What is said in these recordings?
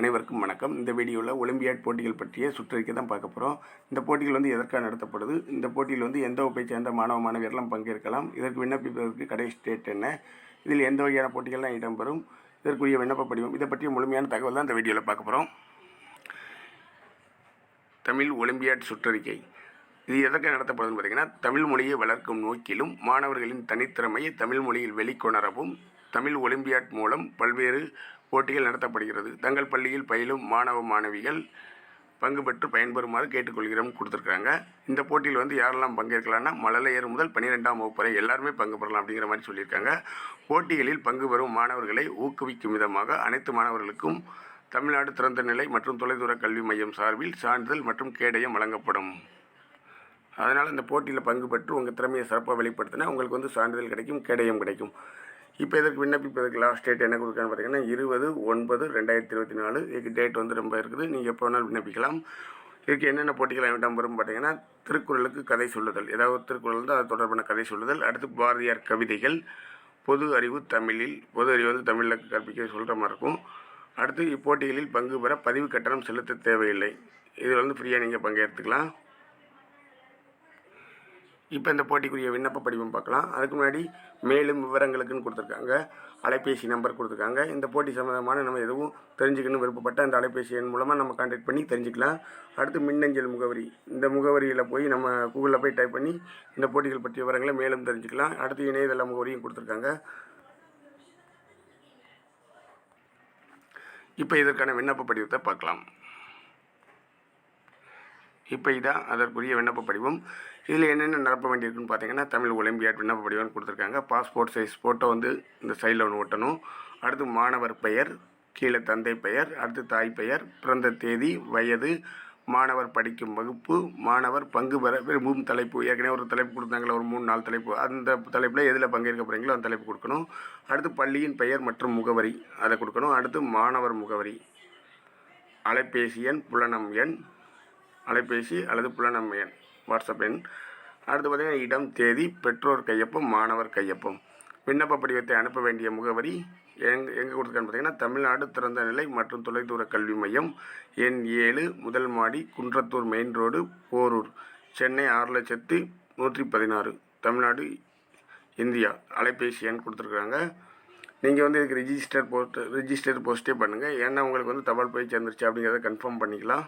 அனைவருக்கும் வணக்கம். இந்த வீடியோவில் ஒலிம்பியாட் போட்டிகள் பற்றிய சுற்றறிக்கை தான் பார்க்க போகிறோம் இந்த போட்டிகள் வந்து எதற்காக நடத்தப்படுது? இந்த போட்டியில் வந்து எந்த வகுப்பை சேர்ந்த மாணவ மாணவியர்லாம் பங்கேற்கலாம்? இதற்கு விண்ணப்பிப்பதற்கு கடைசி டேட் என்ன? இதில் எந்த வகையான போட்டிகள்லாம் இடம்பெறும்? இதற்குரிய விண்ணப்ப படிவம்? இதை பற்றிய முழுமையான தகவல் தான் இந்த வீடியோவில் பார்க்க போகிறோம் தமிழ் ஒலிம்பியாட் சுற்றறிக்கை. இது எதற்காக நடத்தப்படுதுன்னு பார்த்திங்கன்னா தமிழ் மொழியை வளர்க்கும் நோக்கிலும் மாணவர்களின் தனித்திறமையை தமிழ் மொழியில் வெளிக்கொணரவும் தமிழ் ஒலிம்பியாட் மூலம் பல்வேறு போட்டிகள் நடத்தப்படுகிறது. தங்கள் பள்ளியில் பயிலும் மாணவ மாணவிகள் பங்கு பெற்று பயன்பெறுமாறு கேட்டுக்கொள்கிறோம் கொடுத்துருக்காங்க இந்த போட்டியில் வந்து யாரெல்லாம் பங்கேற்கலாம்னா மழலையர் முதல் பன்னிரெண்டாம் வகுப்பு வரை எல்லாருமே பங்கு பெறலாம் அப்படிங்கிற மாதிரி சொல்லியிருக்காங்க. போட்டிகளில் பங்கு பெறும் மாணவர்களை ஊக்குவிக்கும் விதமாக அனைத்து மாணவர்களுக்கும் தமிழ்நாடு திறந்த நிலை மற்றும் தொலைதூர கல்வி மையம் சார்பில் சான்றிதழ் மற்றும் கேடயம் வழங்கப்படும். அதனால் இந்த போட்டியில் பங்கு பெற்று உங்கள் திறமையை சிறப்பாக வெளிப்படுத்தினா உங்களுக்கு வந்து சான்றிதழ் கிடைக்கும் கேடயம் கிடைக்கும். இப்போ இதற்கு விண்ணப்பிப்பதற்கு லாஸ்ட் டேட் என்ன கொடுக்கான்னு பார்த்தீங்கன்னா இருபது ஒன்பது ரெண்டாயிரத்தி இருபத்தி நாலு. இதுக்கு டேட் வந்து ரொம்ப இருக்குது. நீங்கள் எப்போ வேணாலும் விண்ணப்பிக்கலாம். இதுக்கு என்னென்ன போட்டிகள் இடம்பெறும் பார்த்தீங்கன்னா திருக்குறளுக்கு கதை சொல்லுதல். ஏதாவது திருக்குறள் வந்து அது தொடர்பான கதை சொல்லுதல். அடுத்து பாரதியார் கவிதைகள். பொது அறிவு தமிழில் பொது அறிவு வந்து தமிழில் கற்பிக்க சொல்கிற மாதிரி இருக்கும். அடுத்து இப்போட்டிகளில் பங்கு பெற பதிவு கட்டணம் செலுத்த தேவையில்லை. இதில் வந்து ஃப்ரீயாக நீங்கள் பங்கேற்றுக்கலாம். இப்போ இந்த போட்டிக்குரிய விண்ணப்ப படிவம் பார்க்கலாம். அதுக்கு முன்னாடி மேலும் விவரங்களுக்குன்னு கொடுத்துருக்காங்க. அலைபேசி நம்பர் கொடுத்துருக்காங்க. இந்த போட்டி சம்மந்தமான நம்ம எதுவும் தெரிஞ்சுக்கணும் விருப்பப்பட்ட அந்த அலைபேசி எண் மூலமாக நம்ம கான்டாக்ட் பண்ணி தெரிஞ்சுக்கலாம். அடுத்து மின்னஞ்சல் முகவரி. இந்த முகவரியில் போய் நம்ம கூகுளில் போய் டைப் பண்ணி இந்த போட்டிகள் பற்றிய விவரங்களை மேலும் தெரிஞ்சுக்கலாம். அடுத்து இணையதள முகவரியும் கொடுத்துருக்காங்க. இப்போ இதற்கான விண்ணப்ப படிவத்தை பார்க்கலாம். இப்போ இதான் அதற்குரிய விண்ணப்ப படிவம். இதில் என்னென்ன நிரப்ப வேண்டியிருக்குன்னு பார்த்தீங்கன்னா தமிழ் ஒலிம்பியாட் விண்ணப்ப படிவம்னு கொடுத்துருக்காங்க. பாஸ்போர்ட் சைஸ் ஃபோட்டோ வந்து இந்த சைடில் ஒன்று ஒட்டணும். அடுத்து மாணவர் பெயர் கீழே தந்தை பெயர் அடுத்து தாய் பெயர் பிறந்த தேதி வயது மாணவர் படிக்கும் வகுப்பு மாணவர் பங்கு பெற விரும்பும் தலைப்பு. ஏற்கனவே ஒரு தலைப்பு கொடுத்தாங்களே ஒரு மூணு நாலு தலைப்பு. அந்த தலைப்பில் எதில் பங்கேற்க போகிறீங்களோ அந்த தலைப்பு கொடுக்கணும். அடுத்து பள்ளியின் பெயர் மற்றும் முகவரி அதை கொடுக்கணும். அடுத்து மாணவர் முகவரி அலைபேசி எண் புலனம் எண் அலைபேசி அல்லது புலனம் எண் வாட்ஸ்அப் எண். அடுத்து பார்த்திங்கன்னா இடம் தேதி பெற்றோர் கையொப்பம் மாணவர் கையொப்பம். விண்ணப்ப படிவத்தை அனுப்ப வேண்டிய முகவரி எங் எங்கே கொடுத்துருக்கான்னு பார்த்தீங்கன்னா தமிழ்நாடு திறந்த நிலை மற்றும் தொலைதூர கல்வி மையம் எண் ஏழு முதல் மாடி குன்றத்தூர் மெயின் ரோடு போரூர் சென்னை ஆறு லட்சத்து நூற்றி பதினாறு. தமிழ்நாடு இந்தியா. அலைபேசி எண் கொடுத்துருக்குறாங்க நீங்கள் வந்து இதுக்கு ரிஜிஸ்டர் போஸ்ட் ரிஜிஸ்டர் போஸ்ட்டே பண்ணுங்கள் ஏன்னா உங்களுக்கு வந்து தபால் போய் சேர்ந்துருச்சு அப்படிங்கிறத கன்ஃபார்ம் பண்ணிக்கலாம்.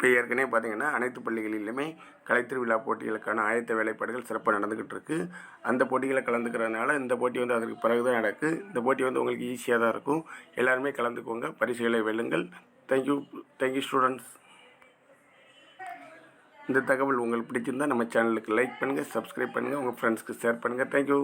இப்போ ஏற்கனவே பார்த்தீங்கன்னா அனைத்து பள்ளிகளிலுமே கலைத்திருவிழா போட்டிகளுக்கான ஆயத்த வேலைப்பாடுகள் சிறப்பாக நடந்துக்கிட்டு இருக்குது அந்த போட்டிகளை கலந்துக்கிறதுனால இந்த போட்டி வந்து அதற்கு பிறகு தான் நடக்கு. இந்த போட்டி வந்து உங்களுக்கு ஈஸியாக தான் இருக்கும். எல்லாருமே கலந்துக்கோங்க. பரிசுகளை வெல்லுங்கள். தேங்க்யூ தேங்க்யூ ஸ்டூடெண்ட்ஸ் இந்த தகவல் உங்களுக்கு பிடிச்சிருந்தால் நம்ம சேனலுக்கு லைக் பண்ணுங்கள் சப்ஸ்கிரைப் பண்ணுங்கள் உங்கள் ஃப்ரெண்ட்ஸ்க்கு ஷேர் பண்ணுங்கள் தேங்க்யூ